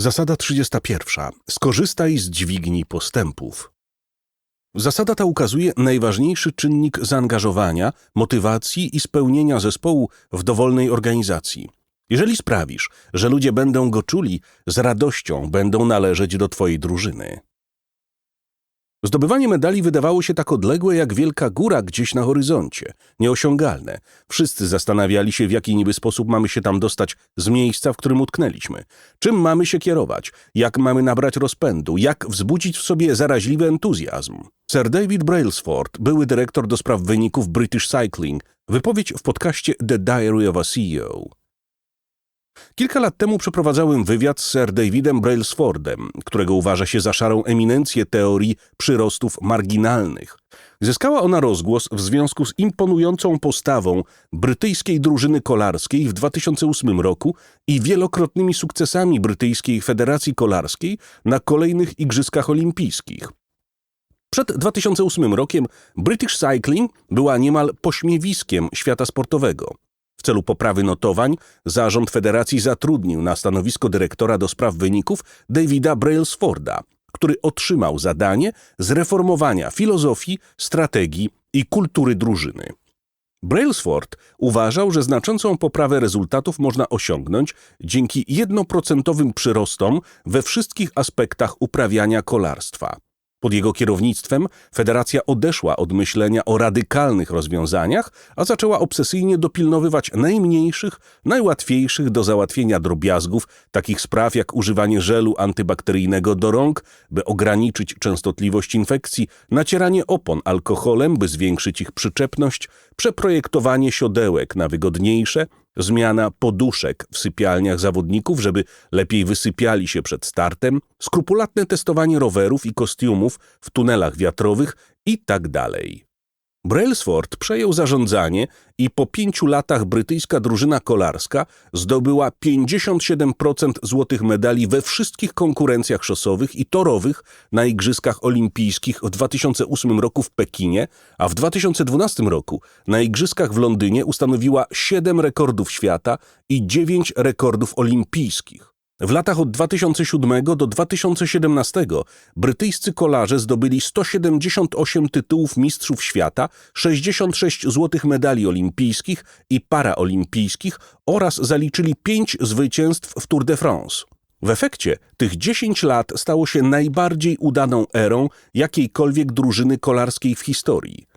Zasada 31. Skorzystaj z dźwigni postępów. Zasada ta ukazuje najważniejszy czynnik zaangażowania, motywacji i spełnienia zespołu w dowolnej organizacji. Jeżeli sprawisz, że ludzie będą go czuli, z radością będą należeć do Twojej drużyny. Zdobywanie medali wydawało się tak odległe jak wielka góra gdzieś na horyzoncie, nieosiągalne. Wszyscy zastanawiali się, w jaki niby sposób mamy się tam dostać z miejsca, w którym utknęliśmy. Czym mamy się kierować? Jak mamy nabrać rozpędu? Jak wzbudzić w sobie zaraźliwy entuzjazm? Sir David Brailsford, były dyrektor do spraw wyników British Cycling, wypowiedź w podcaście The Diary of a CEO. Kilka lat temu przeprowadzałem wywiad z Sir Davidem Brailsfordem, którego uważa się za szarą eminencję teorii przyrostów marginalnych. Zyskała ona rozgłos w związku z imponującą postawą brytyjskiej drużyny kolarskiej w 2008 roku i wielokrotnymi sukcesami brytyjskiej Federacji Kolarskiej na kolejnych Igrzyskach Olimpijskich. Przed 2008 rokiem British Cycling była niemal pośmiewiskiem świata sportowego. W celu poprawy notowań zarząd federacji zatrudnił na stanowisko dyrektora do spraw wyników Davida Brailsforda, który otrzymał zadanie zreformowania filozofii, strategii i kultury drużyny. Brailsford uważał, że znaczącą poprawę rezultatów można osiągnąć dzięki jednoprocentowym przyrostom we wszystkich aspektach uprawiania kolarstwa – pod jego kierownictwem federacja odeszła od myślenia o radykalnych rozwiązaniach, a zaczęła obsesyjnie dopilnowywać najmniejszych, najłatwiejszych do załatwienia drobiazgów, takich spraw jak używanie żelu antybakteryjnego do rąk, by ograniczyć częstotliwość infekcji, nacieranie opon alkoholem, by zwiększyć ich przyczepność, przeprojektowanie siodełek na wygodniejsze, zmiana poduszek w sypialniach zawodników, żeby lepiej wysypiali się przed startem, skrupulatne testowanie rowerów i kostiumów w tunelach wiatrowych i tak dalej. Brailsford przejął zarządzanie i po pięciu latach brytyjska drużyna kolarska zdobyła 57% złotych medali we wszystkich konkurencjach szosowych i torowych na Igrzyskach Olimpijskich w 2008 roku w Pekinie, a w 2012 roku na Igrzyskach w Londynie ustanowiła 7 rekordów świata i 9 rekordów olimpijskich. W latach od 2007 do 2017 brytyjscy kolarze zdobyli 178 tytułów mistrzów świata, 66 złotych medali olimpijskich i paraolimpijskich oraz zaliczyli 5 zwycięstw w Tour de France. W efekcie tych 10 lat stało się najbardziej udaną erą jakiejkolwiek drużyny kolarskiej w historii.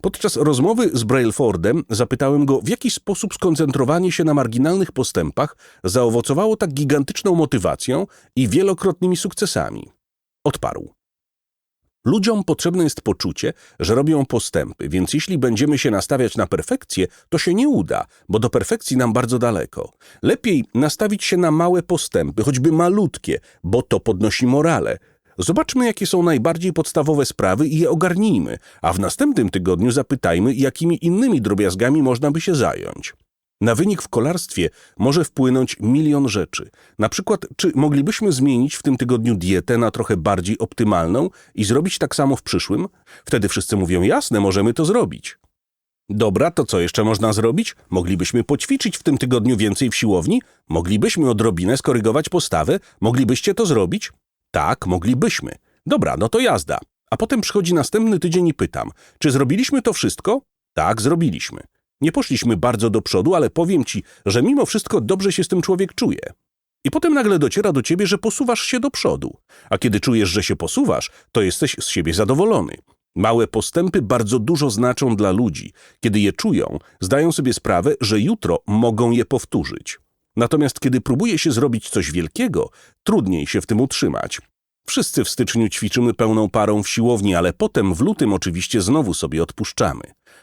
Podczas rozmowy z Brailfordem zapytałem go, w jaki sposób skoncentrowanie się na marginalnych postępach zaowocowało tak gigantyczną motywacją i wielokrotnymi sukcesami. Odparł. Ludziom potrzebne jest poczucie, że robią postępy, więc jeśli będziemy się nastawiać na perfekcję, to się nie uda, bo do perfekcji nam bardzo daleko. Lepiej nastawić się na małe postępy, choćby malutkie, bo to podnosi morale, Zobaczmy, jakie są najbardziej podstawowe sprawy i je ogarnijmy, a w następnym tygodniu zapytajmy, jakimi innymi drobiazgami można by się zająć. Na wynik w kolarstwie może wpłynąć milion rzeczy. Na przykład, czy moglibyśmy zmienić w tym tygodniu dietę na trochę bardziej optymalną i zrobić tak samo w przyszłym? Wtedy wszyscy mówią, jasne, możemy to zrobić. Dobra, to co jeszcze można zrobić? Moglibyśmy poćwiczyć w tym tygodniu więcej w siłowni? Moglibyśmy odrobinę skorygować postawę? Moglibyście to zrobić? Tak, moglibyśmy. Dobra, no to jazda. A potem przychodzi następny tydzień i pytam, czy zrobiliśmy to wszystko? Tak, zrobiliśmy. Nie poszliśmy bardzo do przodu, ale powiem ci, że mimo wszystko dobrze się z tym człowiek czuje. I potem nagle dociera do ciebie, że posuwasz się do przodu. A kiedy czujesz, że się posuwasz, to jesteś z siebie zadowolony. Małe postępy bardzo dużo znaczą dla ludzi. Kiedy je czują, zdają sobie sprawę, że jutro mogą je powtórzyć. Natomiast kiedy próbuje się zrobić coś wielkiego, trudniej się w tym utrzymać. Wszyscy w styczniu ćwiczymy pełną parą w siłowni, ale potem w lutym oczywiście znowu sobie odpuszczamy.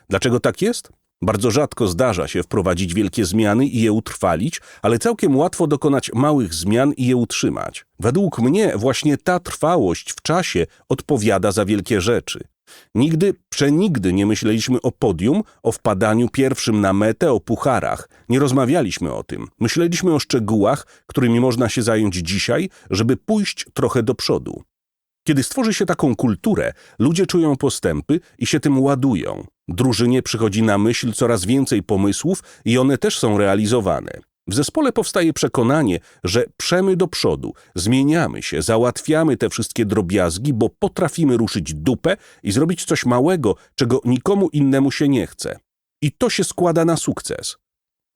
Dlaczego tak jest? Bardzo rzadko zdarza się wprowadzić wielkie zmiany i je utrwalić, ale całkiem łatwo dokonać małych zmian i je utrzymać. Według mnie właśnie ta trwałość w czasie odpowiada za wielkie rzeczy. Nigdy, przenigdy nie myśleliśmy o podium, o wpadaniu pierwszym na metę, o pucharach. Nie rozmawialiśmy o tym. Myśleliśmy o szczegółach, którymi można się zająć dzisiaj, żeby pójść trochę do przodu. Kiedy stworzy się taką kulturę, ludzie czują postępy i się tym ładują. Drużynie przychodzi na myśl coraz więcej pomysłów i one też są realizowane. W zespole powstaje przekonanie, że przemy do przodu, zmieniamy się, załatwiamy te wszystkie drobiazgi, bo potrafimy ruszyć dupę i zrobić coś małego, czego nikomu innemu się nie chce. I to się składa na sukces.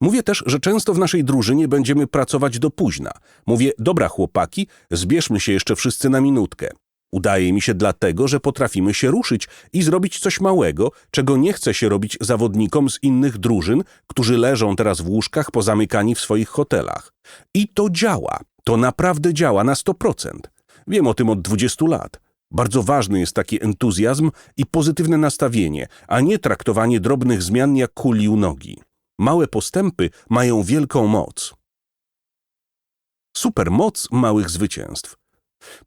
Mówię też, że często w naszej drużynie będziemy pracować do późna. Mówię, dobra chłopaki, zbierzmy się jeszcze wszyscy na minutkę. Udaje mi się dlatego, że potrafimy się ruszyć i zrobić coś małego, czego nie chce się robić zawodnikom z innych drużyn, którzy leżą teraz w łóżkach pozamykani w swoich hotelach. I to działa. To naprawdę działa na 100%. Wiem o tym od 20 lat. Bardzo ważny jest taki entuzjazm i pozytywne nastawienie, a nie traktowanie drobnych zmian jak kuli u nogi. Małe postępy mają wielką moc. Supermoc małych zwycięstw.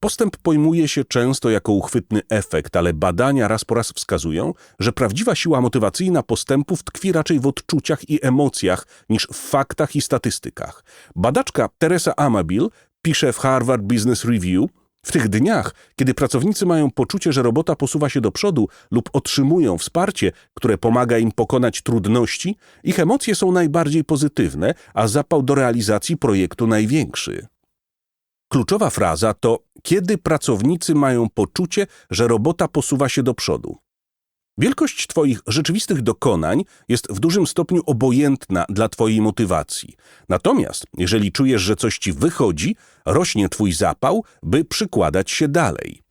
Postęp pojmuje się często jako uchwytny efekt, ale badania raz po raz wskazują, że prawdziwa siła motywacyjna postępów tkwi raczej w odczuciach i emocjach niż w faktach i statystykach. Badaczka Teresa Amabil pisze w Harvard Business Review, w tych dniach, kiedy pracownicy mają poczucie, że robota posuwa się do przodu lub otrzymują wsparcie, które pomaga im pokonać trudności, ich emocje są najbardziej pozytywne, a zapał do realizacji projektu największy. Kluczowa fraza to kiedy pracownicy mają poczucie, że robota posuwa się do przodu. Wielkość Twoich rzeczywistych dokonań jest w dużym stopniu obojętna dla Twojej motywacji. Natomiast, jeżeli czujesz, że coś Ci wychodzi, rośnie Twój zapał, by przykładać się dalej.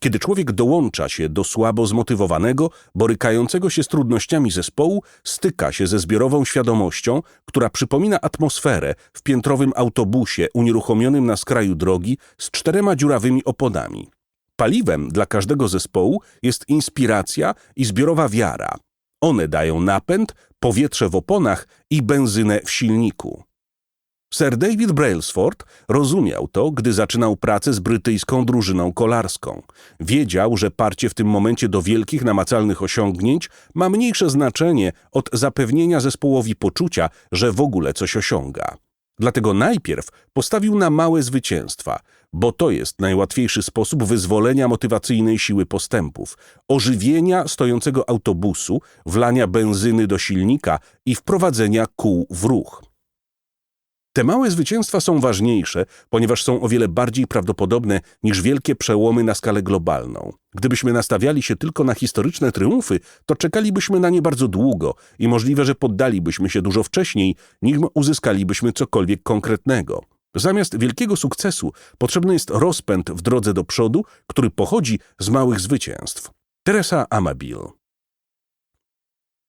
Kiedy człowiek dołącza się do słabo zmotywowanego, borykającego się z trudnościami zespołu, styka się ze zbiorową świadomością, która przypomina atmosferę w piętrowym autobusie unieruchomionym na skraju drogi z czterema dziurawymi oponami. Paliwem dla każdego zespołu jest inspiracja i zbiorowa wiara. One dają napęd, powietrze w oponach i benzynę w silniku. Sir David Brailsford rozumiał to, gdy zaczynał pracę z brytyjską drużyną kolarską. Wiedział, że parcie w tym momencie do wielkich, namacalnych osiągnięć ma mniejsze znaczenie od zapewnienia zespołowi poczucia, że w ogóle coś osiąga. Dlatego najpierw postawił na małe zwycięstwa, bo to jest najłatwiejszy sposób wyzwolenia motywacyjnej siły postępów, ożywienia stojącego autobusu, wlania benzyny do silnika i wprowadzenia kół w ruch. Te małe zwycięstwa są ważniejsze, ponieważ są o wiele bardziej prawdopodobne niż wielkie przełomy na skalę globalną. Gdybyśmy nastawiali się tylko na historyczne triumfy, to czekalibyśmy na nie bardzo długo i możliwe, że poddalibyśmy się dużo wcześniej, nim uzyskalibyśmy cokolwiek konkretnego. Zamiast wielkiego sukcesu potrzebny jest rozpęd w drodze do przodu, który pochodzi z małych zwycięstw. Teresa Amabil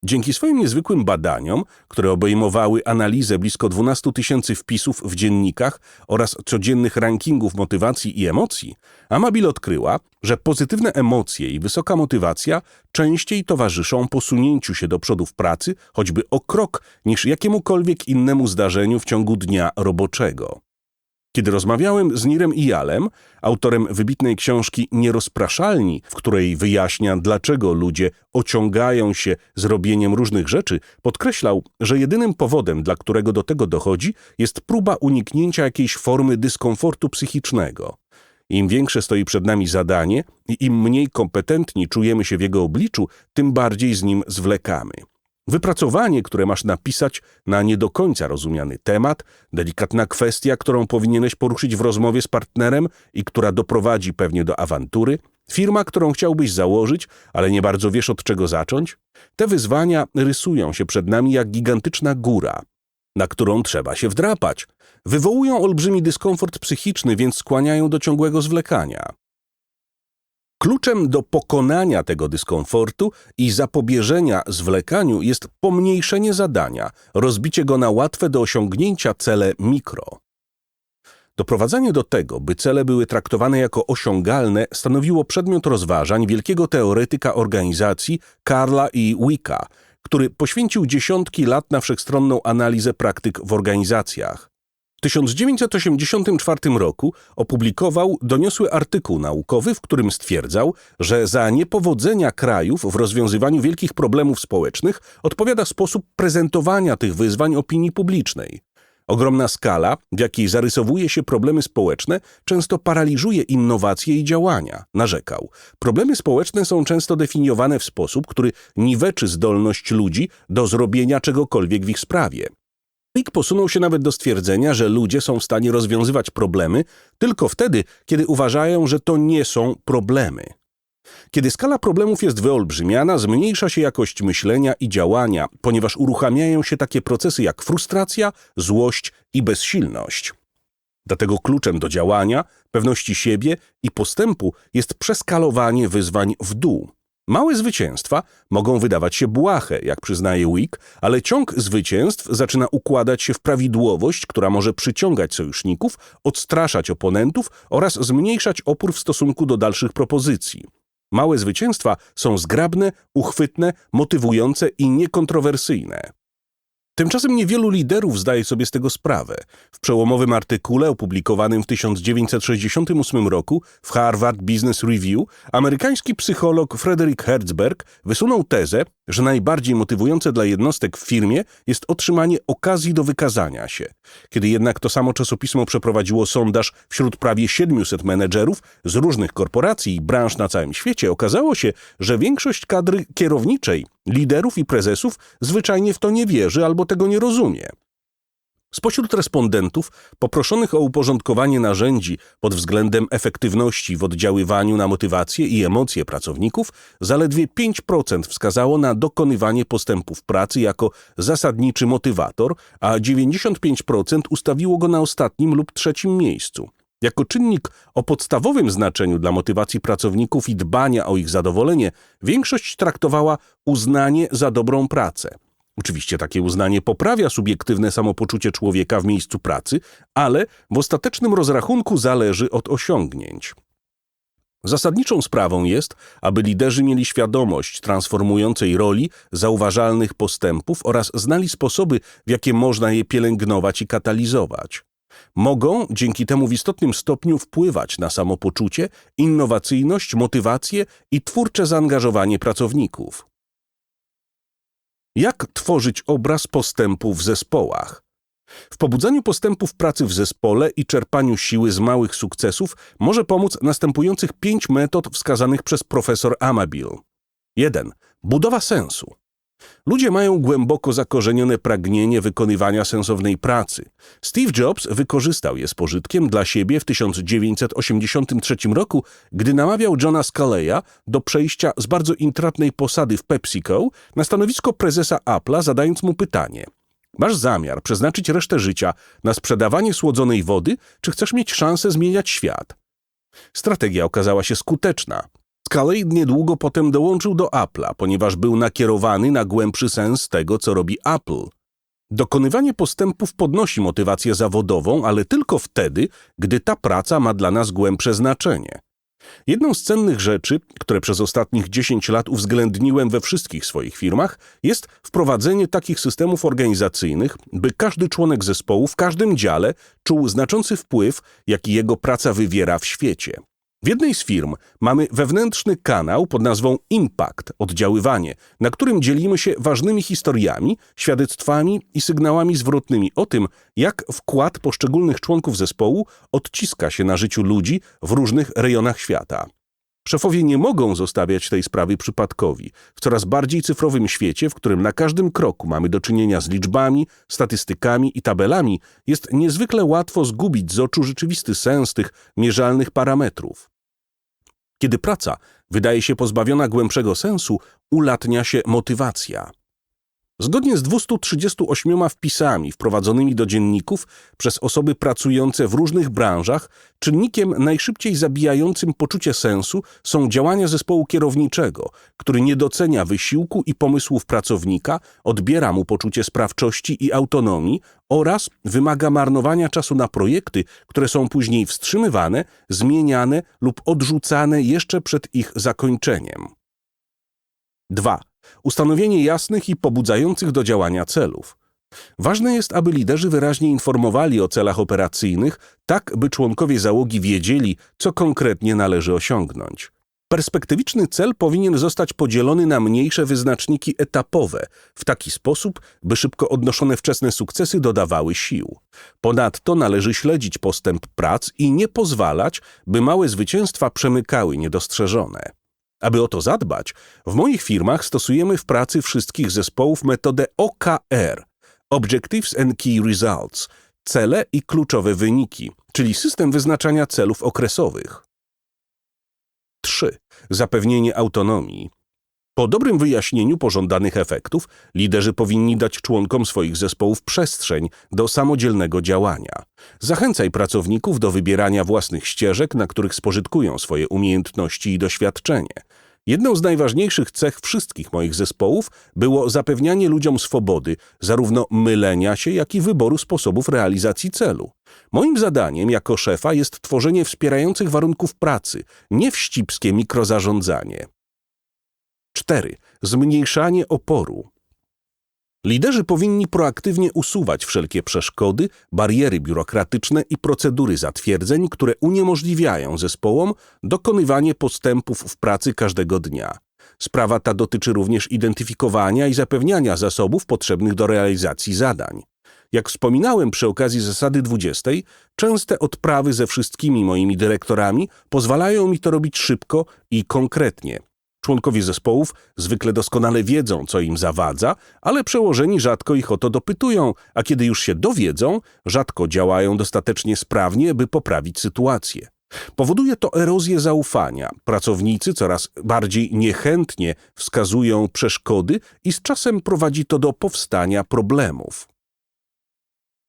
Dzięki swoim niezwykłym badaniom, które obejmowały analizę blisko 12 tysięcy wpisów w dziennikach oraz codziennych rankingów motywacji i emocji, Amabil odkryła, że pozytywne emocje i wysoka motywacja częściej towarzyszą posunięciu się do przodu w pracy, choćby o krok, niż jakiemukolwiek innemu zdarzeniu w ciągu dnia roboczego. Kiedy rozmawiałem z Nirem Ijalem, autorem wybitnej książki Nierozpraszalni, w której wyjaśnia, dlaczego ludzie ociągają się z robieniem różnych rzeczy, podkreślał, że jedynym powodem, dla którego do tego dochodzi, jest próba uniknięcia jakiejś formy dyskomfortu psychicznego. Im większe stoi przed nami zadanie i im mniej kompetentni czujemy się w jego obliczu, tym bardziej z nim zwlekamy. Wypracowanie, które masz napisać na nie do końca rozumiany temat, delikatna kwestia, którą powinieneś poruszyć w rozmowie z partnerem i która doprowadzi pewnie do awantury, firma, którą chciałbyś założyć, ale nie bardzo wiesz od czego zacząć. Te wyzwania rysują się przed nami jak gigantyczna góra, na którą trzeba się wdrapać. Wywołują olbrzymi dyskomfort psychiczny, więc skłaniają do ciągłego zwlekania. Kluczem do pokonania tego dyskomfortu i zapobieżenia zwlekaniu jest pomniejszenie zadania, rozbicie go na łatwe do osiągnięcia cele mikro. Doprowadzanie do tego, by cele były traktowane jako osiągalne, stanowiło przedmiot rozważań wielkiego teoretyka organizacji Karla i Wicka, który poświęcił dziesiątki lat na wszechstronną analizę praktyk w organizacjach. W 1984 roku opublikował doniosły artykuł naukowy, w którym stwierdzał, że za niepowodzenia krajów w rozwiązywaniu wielkich problemów społecznych odpowiada sposób prezentowania tych wyzwań opinii publicznej. Ogromna skala, w jakiej zarysowuje się problemy społeczne, często paraliżuje innowacje i działania, narzekał. Problemy społeczne są często definiowane w sposób, który niweczy zdolność ludzi do zrobienia czegokolwiek w ich sprawie. Wick posunął się nawet do stwierdzenia, że ludzie są w stanie rozwiązywać problemy tylko wtedy, kiedy uważają, że to nie są problemy. Kiedy skala problemów jest wyolbrzymiana, zmniejsza się jakość myślenia i działania, ponieważ uruchamiają się takie procesy jak frustracja, złość i bezsilność. Dlatego kluczem do działania, pewności siebie i postępu jest przeskalowanie wyzwań w dół. Małe zwycięstwa mogą wydawać się błahe, jak przyznaje Wick, ale ciąg zwycięstw zaczyna układać się w prawidłowość, która może przyciągać sojuszników, odstraszać oponentów oraz zmniejszać opór w stosunku do dalszych propozycji. Małe zwycięstwa są zgrabne, uchwytne, motywujące i niekontrowersyjne. Tymczasem niewielu liderów zdaje sobie z tego sprawę. W przełomowym artykule opublikowanym w 1968 roku w Harvard Business Review amerykański psycholog Frederick Herzberg wysunął tezę, że najbardziej motywujące dla jednostek w firmie jest otrzymanie okazji do wykazania się. Kiedy jednak to samo czasopismo przeprowadziło sondaż wśród prawie 700 menedżerów z różnych korporacji i branż na całym świecie, okazało się, że większość kadry kierowniczej, liderów i prezesów zwyczajnie w to nie wierzy albo tego nie rozumie. Spośród respondentów poproszonych o uporządkowanie narzędzi pod względem efektywności w oddziaływaniu na motywację i emocje pracowników, zaledwie 5% wskazało na dokonywanie postępów pracy jako zasadniczy motywator, a 95% ustawiło go na ostatnim lub trzecim miejscu. Jako czynnik o podstawowym znaczeniu dla motywacji pracowników i dbania o ich zadowolenie, większość traktowała uznanie za dobrą pracę. Oczywiście takie uznanie poprawia subiektywne samopoczucie człowieka w miejscu pracy, ale w ostatecznym rozrachunku zależy od osiągnięć. Zasadniczą sprawą jest, aby liderzy mieli świadomość transformującej roli, zauważalnych postępów oraz znali sposoby, w jakie można je pielęgnować i katalizować. Mogą dzięki temu w istotnym stopniu wpływać na samopoczucie, innowacyjność, motywację i twórcze zaangażowanie pracowników. Jak tworzyć obraz postępu w zespołach? W pobudzaniu postępów pracy w zespole i czerpaniu siły z małych sukcesów może pomóc następujących pięć metod wskazanych przez profesor Amabil. 1. Budowa sensu. Ludzie mają głęboko zakorzenione pragnienie wykonywania sensownej pracy. Steve Jobs wykorzystał je z pożytkiem dla siebie w 1983 roku, gdy namawiał Johna Scaleya do przejścia z bardzo intratnej posady w PepsiCo na stanowisko prezesa Apple'a, zadając mu pytanie: Masz zamiar przeznaczyć resztę życia na sprzedawanie słodzonej wody, czy chcesz mieć szansę zmieniać świat? Strategia okazała się skuteczna. Scully niedługo potem dołączył do Apple'a, ponieważ był nakierowany na głębszy sens tego, co robi Apple. Dokonywanie postępów podnosi motywację zawodową, ale tylko wtedy, gdy ta praca ma dla nas głębsze znaczenie. Jedną z cennych rzeczy, które przez ostatnich 10 lat uwzględniłem we wszystkich swoich firmach, jest wprowadzenie takich systemów organizacyjnych, by każdy członek zespołu w każdym dziale czuł znaczący wpływ, jaki jego praca wywiera w świecie. W jednej z firm mamy wewnętrzny kanał pod nazwą Impact oddziaływanie, na którym dzielimy się ważnymi historiami, świadectwami i sygnałami zwrotnymi o tym, jak wkład poszczególnych członków zespołu odciska się na życiu ludzi w różnych rejonach świata. Szefowie nie mogą zostawiać tej sprawy przypadkowi. W coraz bardziej cyfrowym świecie, w którym na każdym kroku mamy do czynienia z liczbami, statystykami i tabelami, jest niezwykle łatwo zgubić z oczu rzeczywisty sens tych mierzalnych parametrów. Kiedy praca wydaje się pozbawiona głębszego sensu, ulatnia się motywacja. Zgodnie z 238 wpisami wprowadzonymi do dzienników przez osoby pracujące w różnych branżach, czynnikiem najszybciej zabijającym poczucie sensu są działania zespołu kierowniczego, który nie docenia wysiłku i pomysłów pracownika, odbiera mu poczucie sprawczości i autonomii oraz wymaga marnowania czasu na projekty, które są później wstrzymywane, zmieniane lub odrzucane jeszcze przed ich zakończeniem. 2 ustanowienie jasnych i pobudzających do działania celów. Ważne jest, aby liderzy wyraźnie informowali o celach operacyjnych, tak by członkowie załogi wiedzieli, co konkretnie należy osiągnąć. Perspektywiczny cel powinien zostać podzielony na mniejsze wyznaczniki etapowe, w taki sposób, by szybko odnoszone wczesne sukcesy dodawały sił. Ponadto należy śledzić postęp prac i nie pozwalać, by małe zwycięstwa przemykały niedostrzeżone. Aby o to zadbać, w moich firmach stosujemy w pracy wszystkich zespołów metodę OKR Objectives and Key Results cele i kluczowe wyniki, czyli system wyznaczania celów okresowych. 3. Zapewnienie autonomii. Po dobrym wyjaśnieniu pożądanych efektów, liderzy powinni dać członkom swoich zespołów przestrzeń do samodzielnego działania. Zachęcaj pracowników do wybierania własnych ścieżek, na których spożytkują swoje umiejętności i doświadczenie. Jedną z najważniejszych cech wszystkich moich zespołów było zapewnianie ludziom swobody, zarówno mylenia się, jak i wyboru sposobów realizacji celu. Moim zadaniem jako szefa jest tworzenie wspierających warunków pracy, nie wścibskie mikrozarządzanie. 4. Zmniejszanie oporu. Liderzy powinni proaktywnie usuwać wszelkie przeszkody, bariery biurokratyczne i procedury zatwierdzeń, które uniemożliwiają zespołom dokonywanie postępów w pracy każdego dnia. Sprawa ta dotyczy również identyfikowania i zapewniania zasobów potrzebnych do realizacji zadań. Jak wspominałem przy okazji zasady 20, częste odprawy ze wszystkimi moimi dyrektorami pozwalają mi to robić szybko i konkretnie. Członkowie zespołów zwykle doskonale wiedzą, co im zawadza, ale przełożeni rzadko ich o to dopytują, a kiedy już się dowiedzą, rzadko działają dostatecznie sprawnie, by poprawić sytuację. Powoduje to erozję zaufania. Pracownicy coraz bardziej niechętnie wskazują przeszkody i z czasem prowadzi to do powstania problemów.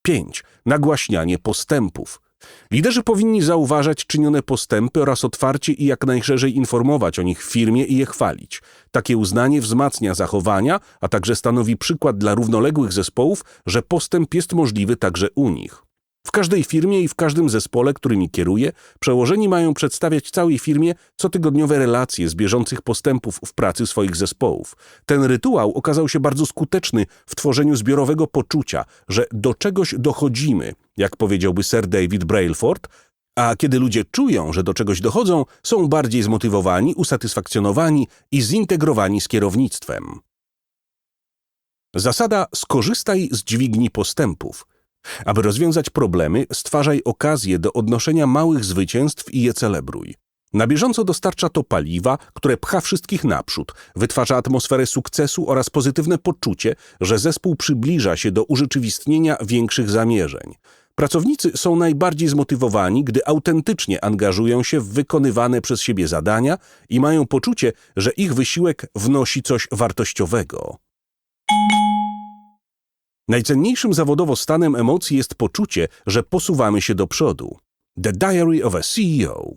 5. Nagłaśnianie postępów. Liderzy powinni zauważać czynione postępy oraz otwarcie i jak najszerzej informować o nich w firmie i je chwalić. Takie uznanie wzmacnia zachowania, a także stanowi przykład dla równoległych zespołów, że postęp jest możliwy także u nich. W każdej firmie i w każdym zespole, którymi kieruję, przełożeni mają przedstawiać całej firmie cotygodniowe relacje z bieżących postępów w pracy swoich zespołów. Ten rytuał okazał się bardzo skuteczny w tworzeniu zbiorowego poczucia, że do czegoś dochodzimy, jak powiedziałby Sir David Brailford, a kiedy ludzie czują, że do czegoś dochodzą, są bardziej zmotywowani, usatysfakcjonowani i zintegrowani z kierownictwem. Zasada skorzystaj z dźwigni postępów. Aby rozwiązać problemy, stwarzaj okazję do odnoszenia małych zwycięstw i je celebruj. Na bieżąco dostarcza to paliwa, które pcha wszystkich naprzód, wytwarza atmosferę sukcesu oraz pozytywne poczucie, że zespół przybliża się do urzeczywistnienia większych zamierzeń. Pracownicy są najbardziej zmotywowani, gdy autentycznie angażują się w wykonywane przez siebie zadania i mają poczucie, że ich wysiłek wnosi coś wartościowego. Najcenniejszym zawodowo stanem emocji jest poczucie, że posuwamy się do przodu. The Diary of a CEO.